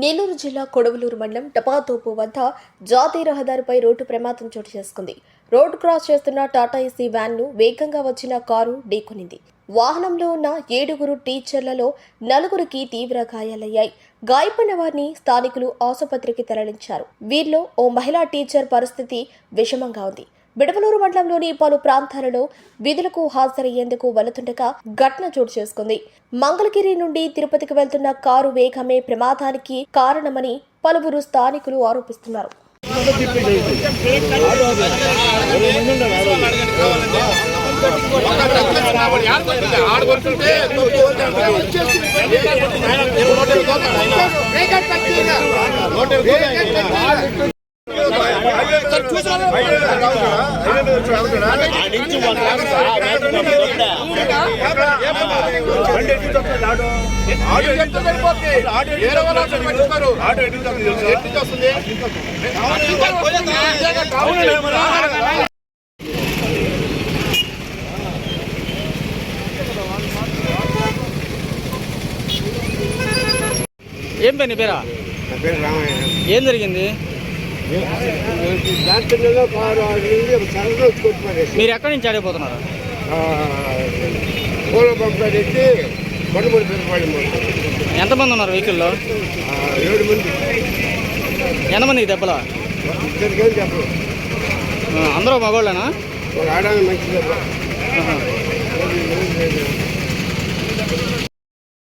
నెల్లూరు జిల్లా కొడవలూరు మండలం టపాతోపు వద్ద జాతీయ రహదారిపై రోడ్డు ప్రమాదం చోటు చేసుకుంది. రోడ్డు క్రాస్ చేస్తున్న టాటా ఏసీ వ్యాన్ను వేగంగా వచ్చిన కారు ఢీకొనింది. వాహనంలో ఉన్న ఏడుగురు టీచర్లలో నలుగురికి తీవ్ర గాయాలయ్యాయి. గాయపడిన వారిని స్థానికులు ఆసుపత్రికి తరలించారు. వీరిలో ఓ మహిళా టీచర్ పరిస్థితి విషమంగా ఉంది. బిడవలూరు మండలంలోని పలు ప్రాంతాలలో విధులకు హాజరయ్యేందుకు వెళుతుండగా ఘటన చోటు చేసుకుంది మంగళగిరి నుండి తిరుపతికి వెళ్తున్న కారు వేగమే ప్రమాదానికి కారణమని పలువురు స్థానికులు ఆరోపిస్తున్నారు ఏం పేరు నీ పేరా? నా పేరు రామాయణ ఏం జరిగింది? మీరు ఎక్కడి నుంచి ఆడిపోతున్నారు? పూల పడుబడి పెద్దపడి ఎంతమంది ఉన్నారు వెహికల్లో? ఏడు మంది. ఎంతమందికి దెబ్బలు? ఇద్దరికి ఆ, అందరూ మగోళ్ళేనా? ఒక ఆడాలి మంచి దెబ్బ.